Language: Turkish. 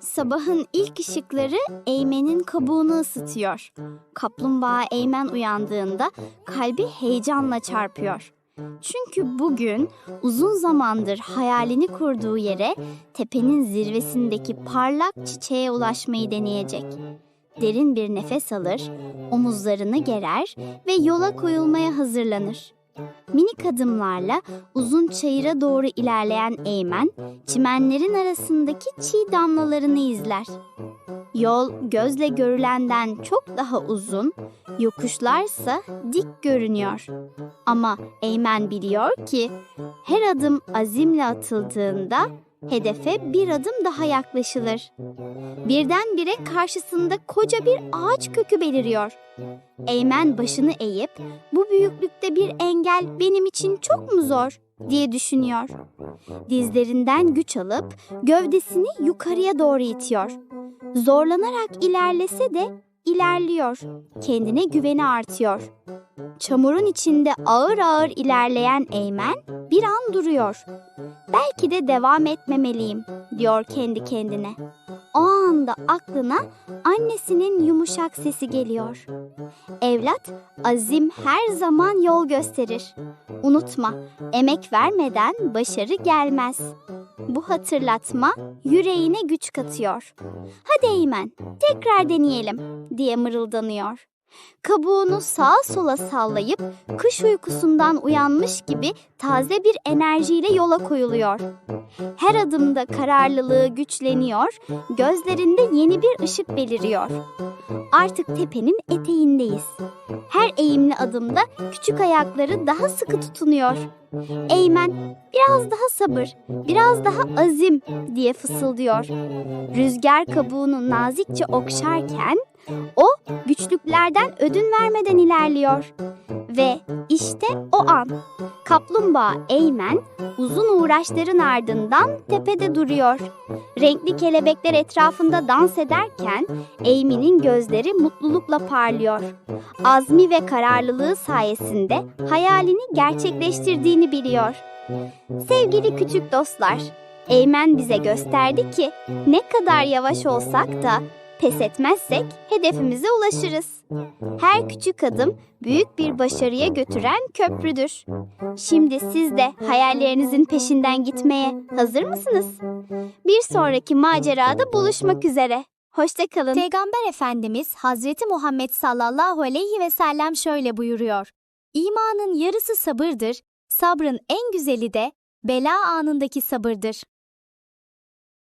Sabahın ilk ışıkları Eymen'in kabuğunu ısıtıyor. Kaplumbağa Eymen uyandığında kalbi heyecanla çarpıyor. Çünkü bugün uzun zamandır hayalini kurduğu yere tepenin zirvesindeki parlak çiçeğe ulaşmayı deneyecek. Derin bir nefes alır, omuzlarını gerer ve yola koyulmaya hazırlanır. Minik adımlarla uzun çayıra doğru ilerleyen Eymen, çimenlerin arasındaki çiğ damlalarını izler. Yol gözle görülenden çok daha uzun, yokuşlarsa dik görünüyor. Ama Eymen biliyor ki her adım azimle atıldığında hedefe bir adım daha yaklaşılır. Birdenbire karşısında koca bir ağaç kökü beliriyor. Eymen başını eğip bu büyüklükte bir engel benim için çok mu zor diye düşünüyor. Dizlerinden güç alıp gövdesini yukarıya doğru itiyor. Zorlanarak ilerlese de ilerliyor. Kendine güveni artıyor. Çamurun içinde ağır ağır ilerleyen Eymen bir an duruyor. Belki de devam etmemeliyim diyor kendi kendine. O anda aklına annesinin yumuşak sesi geliyor. Evlat, azim her zaman yol gösterir. Unutma, emek vermeden başarı gelmez. Bu hatırlatma yüreğine güç katıyor. Hadi Eymen, tekrar deneyelim diye mırıldanıyor. Kabuğunu sağa sola sallayıp kış uykusundan uyanmış gibi taze bir enerjiyle yola koyuluyor. Her adımda kararlılığı güçleniyor, gözlerinde yeni bir ışık beliriyor. Artık tepenin eteğindeyiz. Her eğimli adımda küçük ayakları daha sıkı tutunuyor. Eymen biraz daha sabır, biraz daha azim diye fısıldıyor. Rüzgar kabuğunu nazikçe okşarken o güçlüklerden ödün vermeden ilerliyor. Ve işte o an kaplumbağa Eymen uzun uğraşların ardından tepede duruyor. Renkli kelebekler etrafında dans ederken Eymen'in gözleri mutlulukla parlıyor. Azmi ve kararlılığı sayesinde hayalini gerçekleştirdiğini biliyor. Sevgili küçük dostlar, Eymen bize gösterdi ki ne kadar yavaş olsak da pes etmezsek hedefimize ulaşırız. Her küçük adım büyük bir başarıya götüren köprüdür. Şimdi siz de hayallerinizin peşinden gitmeye hazır mısınız? Bir sonraki macerada buluşmak üzere. Hoşçakalın. Peygamber Efendimiz Hazreti Muhammed sallallahu aleyhi ve sellem şöyle buyuruyor. İmanın yarısı sabırdır, sabrın en güzeli de bela anındaki sabırdır.